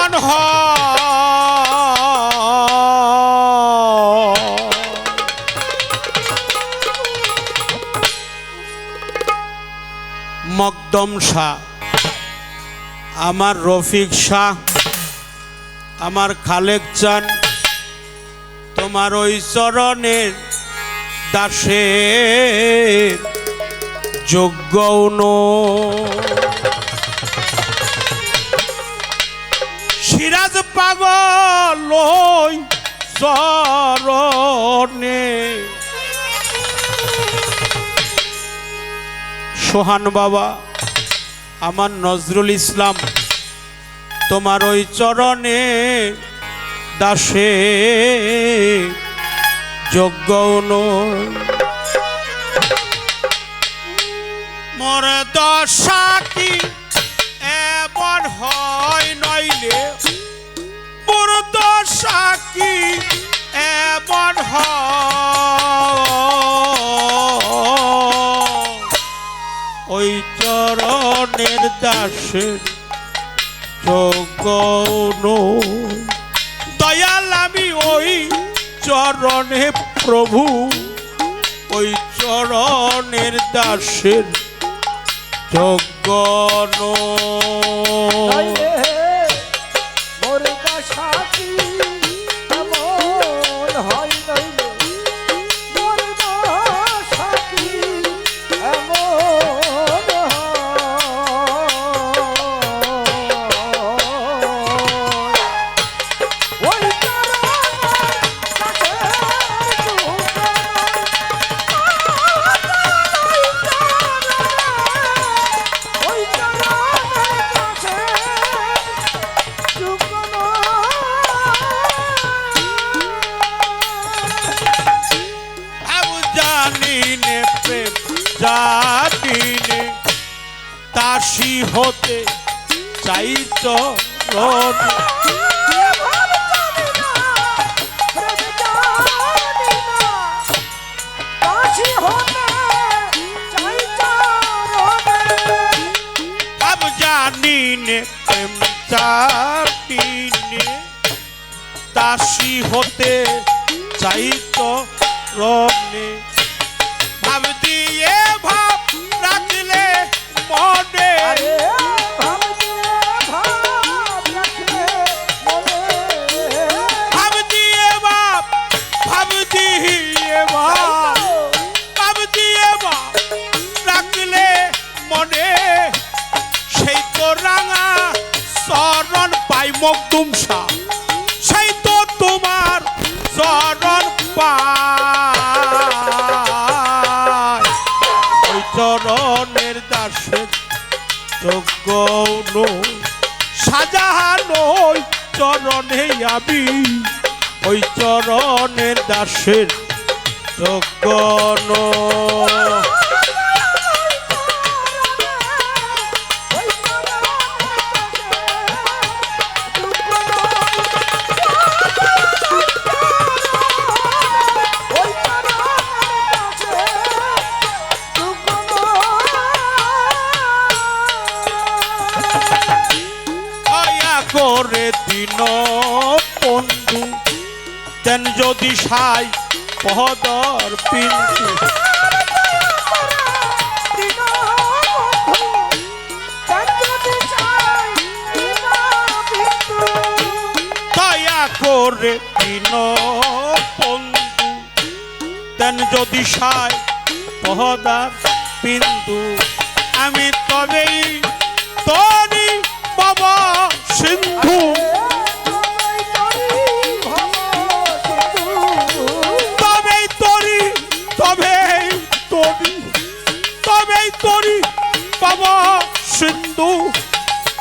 মন হ। মকদম শাহ, আমার রফিক শাহ, আমার খালেক চান, তোমার ওই চরণের দাসে যোগ্য নয় সিরাজ পাগল চরণে সোহান বাবা, আমার নজরুল ইসলাম, তোমার ওই চরণে দাসে, যোগ্য নয়। মোর দশা ওই চরণের দাসের যোগন দয়াল আমি ওই চরণে প্রভু ওই চরণের দাসের যোগন জানিনে প্রেম, জানিনে। তাসি হতে চাই চরণ। জানিনে প্রেম জানিনে দাসী হতে চাই তো রনে মনে যোগ্য নই সাজানো ওই চরণে আমি। ওই চরণের দাসের যোগ্য নই। করে দিন বন্ধু। দেন যদি সাই পহদর পিন্তু করে দিন বন্ধু। দেন যদি সাই পহদার বিন্দু আমি তবেই তরি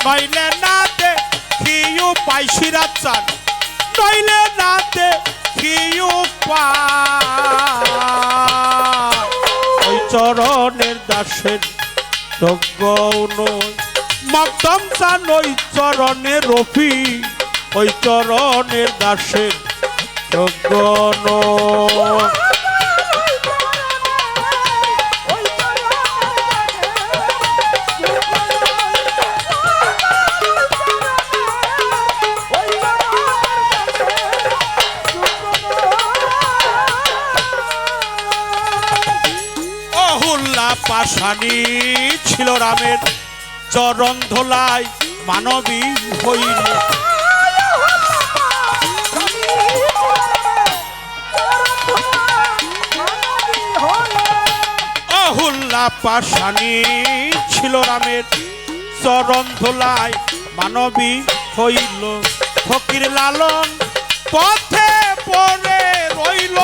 নইলে না দে কিউ পাইছিরা চান নইলে না দে কিউ পা ওই চরণের দাসের যোগ্য নয় মকদম চান ওই চরণের রফি ওই চরণের দাসের যোগ্য নয়। পাশানি ছিল রামের। চরণ ধোলাই মানবী হইল। পাশানি ছিল রামের। চরণ ধোলাই মানবী হইল। ফকির লালন পথে পড়ে রইল।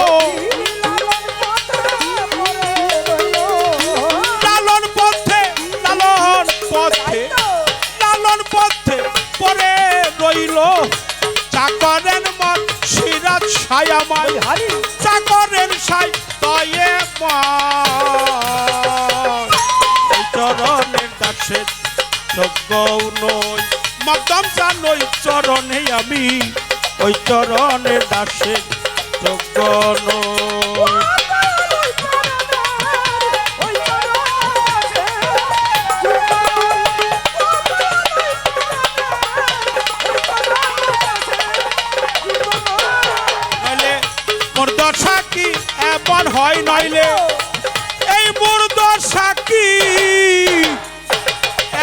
পথে পরে রইল। চাকরের মন সিরাজ ছায়ামাই চাকরের সাই তয়ে চরণের দাসের যোগ্য নই। জানই চরণে আমি। ওই চরণের দাসের যোগ্য নই। এমন হয় নইলে এই মোর দশা কি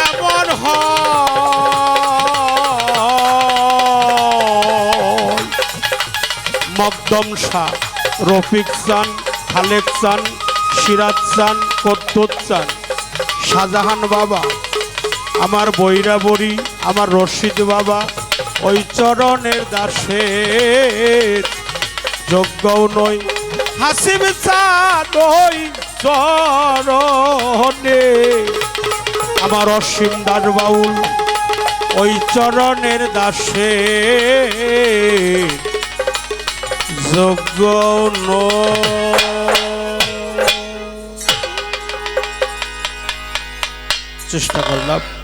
এমন মকদম শাহ, রফিক চান খালেক চান, সিরাজ চান, কদ্দুত চান। শাহজাহান বাবা, আমার বৈরা বড়ি আমার রশিদ বাবা, ওই চরণের দাসের যোগ্যও নই। চান ওই চরণে। আমার অসীম দাস বাউল ওই চরণের দাসে। যোগ্য। চেষ্টা করলাম।